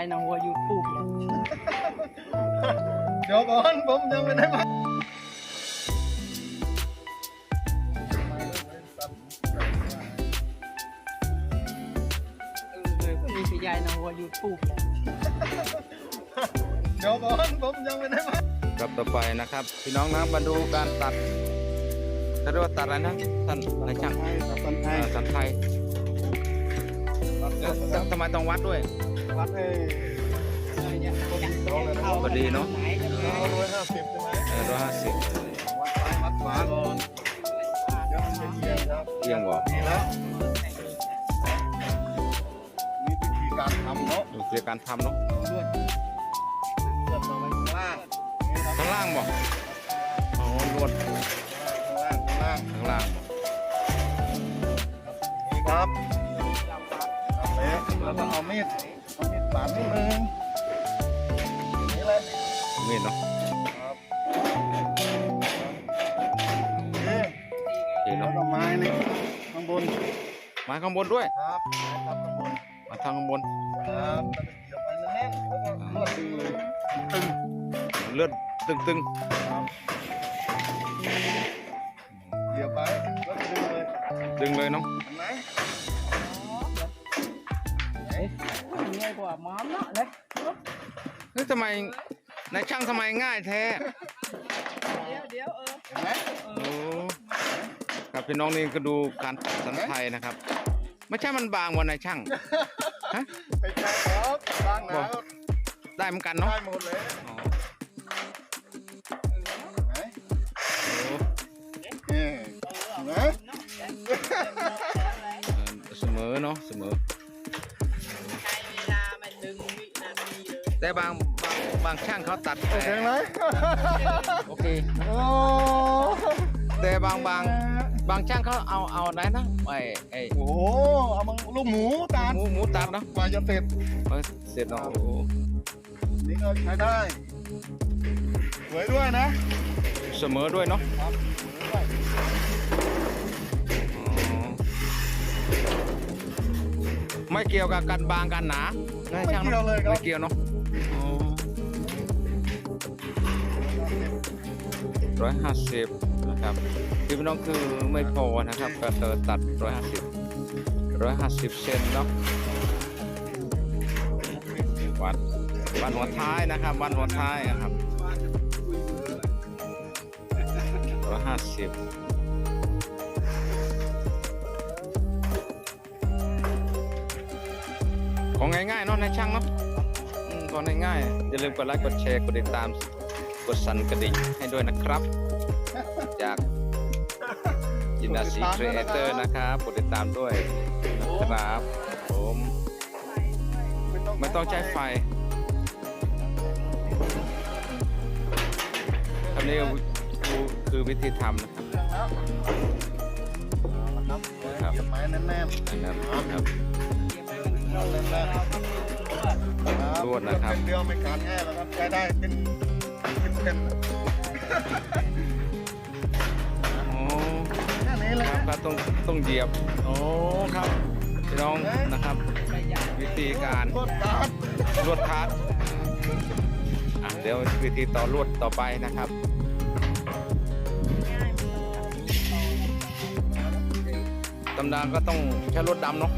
ไปยายนางวัวยูทูบเลยเดี๋ยวก่อนผมยังไม่ได้มาเออคนนี้ไปยายนางวัวยูทูบเลยเดี๋ยวก่อนผมยังไม่ได้มาครับต่อไปนะครับ พี่น้องนะมาดูการตัดเขาเรียกว่าตัดอะไรนะท่านนายช่างไทยสับสันไทเอ่ยอสันไทยแล้วแล้วทำไมต้องวัดด้วย วัดให้พอดีเนอะเอาร้อยห้าสิบใช่ไหมร้อยห้าสิบวัดซ้ายวัดขวาก่อนเดี๋ยวมันจะเอียงครับเยี่ยงบอกนี่แล้วนี่วิธีการทำเนาะเกี่ยวกับการทำเนาะเลือดเลือดมาไว้ข้างล่างนี่ครับข้างล่างบอกอ๋อลวดข้างล่างข้างล่างข้างล่างบอกนี่ครับทำเลยแล้วก็เอามีดเอามีดปาด นิดนึงนี่เลยมีดเนาะครับนี่เนแล้วเนาะก็ไม้นี่ข้างบนมาข้างบนด้วย ครับครับข้างบนมาทางข้างบนครับแล้วก็เกี่ยวไปแน่นๆแล้วก็นวดดึงเลยตึงเลือดตึงครับเกี่ยวไปแล้วก็ดึงเลยๆดึงเลยเนาะ เห็นไหม กว่าม้ามเนาะเลยเฮ้ยทำไมนายช่างทำไมง่ายแท้เดี๋ยวเดี๋ยวเออเห็นไหมโอ้ครับพี่น้องนี่ก็ดูการตัดสันไทยนะครับ ไม่ใช่มันบางวันนายช่างฮะไปใช้ครับล้างน้ได้เหมือนกันำเนาะได้หมดเลยอ๋อเห็นไหมโอ้นี่เห็นไหมเออเสมอเนาะเสมอ แต่บางบางบางช่างเขาตัดโอเคไหมโอเค โอ้แต่บางบางบางช่างเขาเอาเอาไหนนะไอ้ไอ้โหเอามังลูกหมูตาหลมูหมูตัดเนาะกว่าจะเสร็จเออเสร็จเนาะโอ้โหนี่ก็ใช้ได้สวยด้วยนะ เสมอด้วยเนาะครับสวยด้วยอ๋อไม่เกี่ยวกับการบางการหนานะไม่ช่างเกี่ยวเลยครับไม่เกี่ยวเนาะ ร้อยห้าสิบนะครับพี่น้องคือไม่พอนะครับก็เออตัดร้อยห้าสิบร้อยห้าสิบเซนเนาะวัดวันหัวท้ายนะครับวันหัวท้ายนะครับร้อยห้าสิบของง่ายๆเนาะในช่างเนาะของง่ายๆอย่าลืมกดไลค์กดแชร์กดติดตาม กดสั่นกระดิ่งให้ด้วยนะครับ จากยินดาซีครีเอเตอร์นะครับกดติดตามด้วยนะครับผมไม่ต้องใช้ไฟคำนี้คือคือวิธีทำนะครับเครื่องแล้วเอาละครับครับเก็บไม้แน่นๆอันนั้นนะครับเอาแน่นๆครับลวดนะครับเป็นเดียวไม่การง่ายแล้วครับใช้ได้เป็น เป็นเส้นโอ้แค่นี้เลยครับครับต้องต้องเหยียบ โอ้ครับพี่น้องนะครับ วิธีการโคตรการลวดคาร์ดอะเดี๋ยววิธีต่อลวดต่อไปนะครับตำนานก็ต้องใช้ลวดดำเนาะ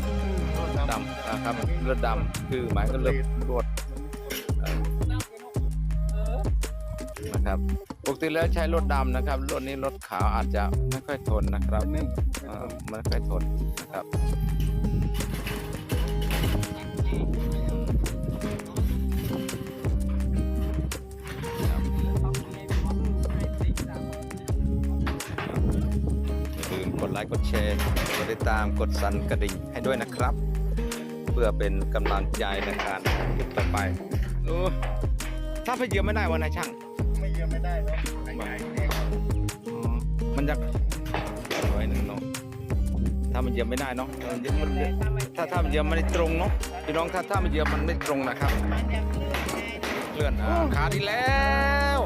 ดำนะครับลวดดำคือหมายก็เลือกลวด นะครับปกติแล้วใช้ลวดดำนะครับลวดนี้ลวดขาวอาจจะไม่ค่อยทนนะครับเอ่อไม่ค่อยทนนะครับอย่าลืมกดไลค์กดแชร์กดติดตามกดสั่นกระดิ่งให้ด้วยนะครับ เพื่อเป็นกำลังใจในการคลิปต่อไปเออถ้าไปเยอะไม่ได้วันไหนช่างไม่เยอะไม่ได้ครับขยายแน่ครับอ๋อมันจะร้อยหนึ่งเนาะถ้ามันเยียบไม่ได้เนาะเออเดี๋ยวมันถ้าถ้ามันเยียบมันไม่ตรงเนาะพี่น้องถ้าถ้ามันเยียบมันไม่ตรงนะครับเลื่อนอ่าขาดอีกแล้ว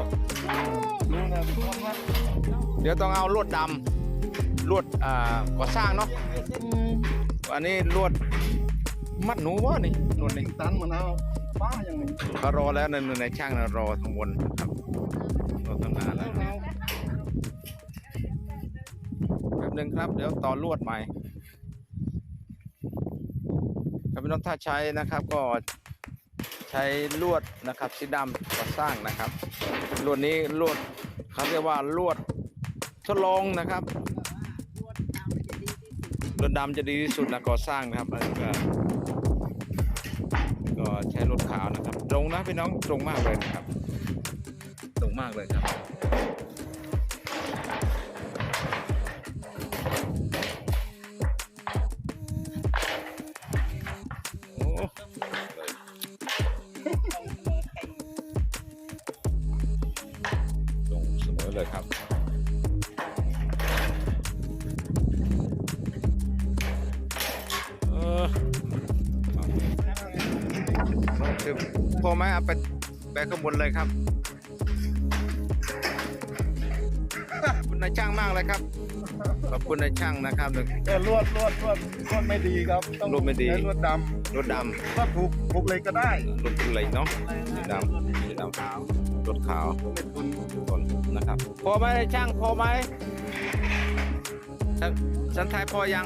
นี่นะทุกคนครับเดี๋ยวต้องเอาลวดดำลวดอ่าก่อสร้างเนาะอันนี้ลวดมัดหนูวะนี่นู่นนี่ถึงตันมันเอา ป้ายังมีเขารอแล้วนั่นในช่างนะรอทั้งบนครับรอตั้งนานแล้วแป๊บนึงครับ เดี๋ยวต่อลวดใหม่ครับพี่น้องถ้าใช้นะครับก็ใช้ลวดนะครับสีดำก่อสร้างนะครับลวดนี้ลวดเขาเรียกว่าลวดทดลองนะครับรถดำจะดีที่สุดรถดำจะดีที่สุดนะก่อสร้างนะครับอันนี้ ก็ก็ใช้รถขาวนะครับ ตรงนะพี่น้องตรงมากเลยนะครับ ตรงมากเลยครับโอ้ตรงเสมอเลยครับ ถึงพอไหมเอาไปแบกข้างบนเลยครับขอบคุณนายช่างมากเลยครับขอบคุณนายช่างนะครับหนึ่งแต่ลวดลวดลวดลวดไม่ดีครับต้องลวดไม่ดีใช้ลวดดรถดำลวดผูกผูกเลยก็ได้ำรถอะไรเนาะสีดำสีดำขาวรถขาวเป็นทุนก่อนนะครับ พอไหมนายช่างพอไหมฉันฉันทายพอยัง